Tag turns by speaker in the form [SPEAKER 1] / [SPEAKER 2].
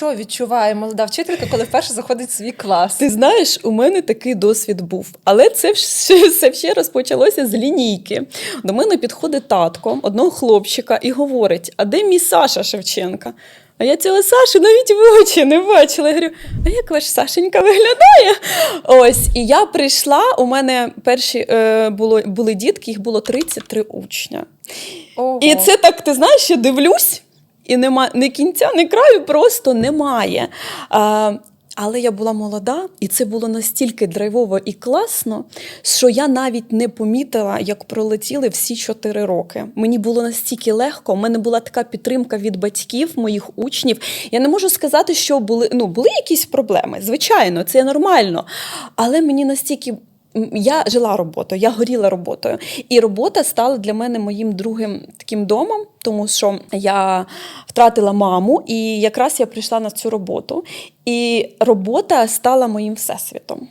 [SPEAKER 1] що відчуває молода вчителька, коли вперше заходить в свій клас?
[SPEAKER 2] Ти знаєш, у мене такий досвід був, але це це ще розпочалося з лінійки. До мене підходить татко одного хлопчика і говорить: А де мій Саша Шевченка? А я цього Сашу навіть в очі не бачила. Я говорю, а як ваш Сашенька виглядає? Ось, і я прийшла. У мене перші е, було, були дітки, їх було 33 учня.
[SPEAKER 1] Ого.
[SPEAKER 2] І це так, ти знаєш, я дивлюсь, і нема ні кінця, ні краю просто немає. А, але я була молода, і це було настільки драйвово і класно, що я навіть не помітила, як пролетіли всі чотири роки. Мені було настільки легко. У мене була така підтримка від батьків, моїх учнів. Я не можу сказати, що були, ну, були якісь проблеми. Звичайно, це нормально. Але мені настільки Я жила роботою, я горіла роботою. І робота стала для мене моїм другим таким домом, тому що я втратила маму, і якраз я прийшла на цю роботу. І робота стала моїм всесвітом.